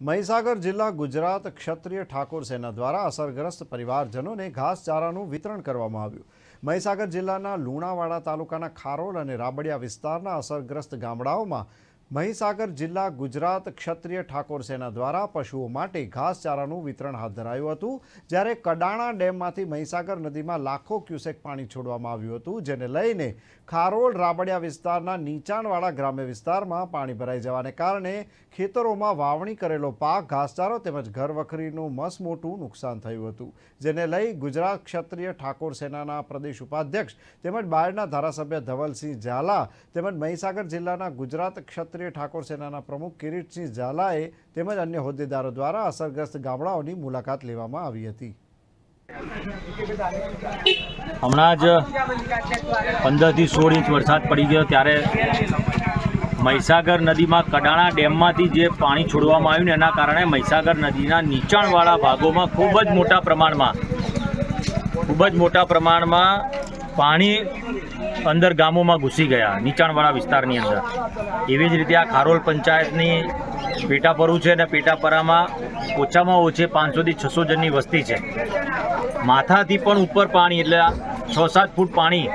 મહીસાગર જિલ્લા ગુજરાત ક્ષત્રિય ઠાકોર સેના દ્વારા અસરગ્રસ્ત પરિવારજનોને ઘાસચારાનું વિતરણ કરવામાં આવ્યું. મહીસાગર જિલ્લાના લુણાવાડા તાલુકાના ખારોલ અને રાબડિયા વિસ્તારના અસરગ્રસ્ત ગામડાઓમાં મહીસાગર જિલ્લા ગુજરાત ક્ષત્રિય ઠાકોર સેના દ્વારા પશુઓ માટે ઘાસચારાનું વિતરણ હાથ ધરાયું હતું. જ્યારે કડાણા ડેમમાંથી મહીસાગર નદીમાં લાખો ક્યુસેક પાણી છોડવામાં આવ્યું હતું, જેને લઈને ખારોળ રાબડિયા વિસ્તારના નીચાણવાળા ગ્રામ્ય વિસ્તારમાં પાણી ભરાઈ જવાને કારણે ખેતરોમાં વાવણી કરેલો પાક, ઘાસચારો તેમજ ઘરવખરીનું મસમોટું નુકસાન થયું હતું. જેને લઈ ગુજરાત ક્ષત્રિય ઠાકોર સેનાના પ્રદેશ ઉપાધ્યક્ષ તેમજ બાયડના ધારાસભ્ય ધવલસિંહ ઝાલા તેમજ મહીસાગર જિલ્લાના ગુજરાત ક્ષત્રિય ઠાકોર સેનાના પ્રમુખ કિરીટસિંહ ઝાલાએ તેમજ અન્ય હોદ્દેદારો દ્વારા અસરગ્રસ્ત ગામડાઓની મુલાકાત લેવામાં આવી હતી. હમણાં જ પંદરથી સોળ ઇંચ વરસાદ પડી ગયો ત્યારે મહીસાગર નદીમાં કડાણા ડેમમાંથી જે પાણી છોડવામાં આવ્યું એના કારણે મહીસાગર નદીના નીચાણવાળા ભાગોમાં ખૂબ જ મોટા પ્રમાણમાં ખૂબ જ મોટા પ્રમાણમાં પાણી અંદર ગામોમાં ઘૂસી ગયા, નીચાણવાળા વિસ્તારની અંદર. એવી જ રીતે આ ખારોલ પંચાયતની પેટાપરું છે અને પેટાપરામાં ઓછામાં ઓછી પાંચસોથી છસો જણની વસ્તી છે. માથાથી પણ ઉપર પાણી, એટલે છ સાત ફૂટ પાણી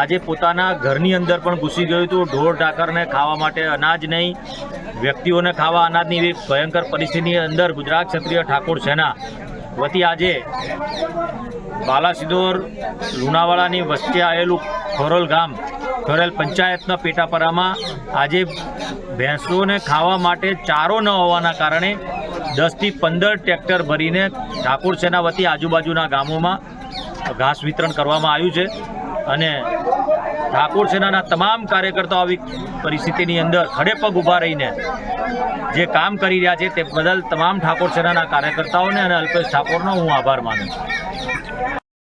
આજે પોતાના ઘરની અંદર પણ ઘૂસી ગયું હતું. ઢોર ઢાકરને ખાવા માટે અનાજ નહીં, વ્યક્તિઓને ખાવા અનાજની એવી ભયંકર પરિસ્થિતિની અંદર ગુજરાત ક્ષત્રિય ઠાકોર સેના વતી આજે બાલાસિદોર લુણાવાડાની વચ્ચે આવેલું ખોરલ ગામ, ખોરેલ પંચાયતના પેટાપરામાં આજે ભેંસોને ખાવા માટે ચારો ન હોવાના કારણે દસથી પંદર ટ્રેક્ટર ભરીને ઠાકોર સેના વતી આજુબાજુના ગામોમાં ઘાસ વિતરણ કરવામાં આવ્યું છે. અને ઠાકોર સેનાના તમામ કાર્યકર્તાઓ આવી પરિસ્થિતિની અંદર ખડે પગ ઊભા રહીને જે કામ કરી રહ્યા છે તે બદલ તમામ ઠાકોર સેનાના કાર્યકર્તાઓને અને અલ્પેશ ઠાકોરનો હું આભાર માનું છું.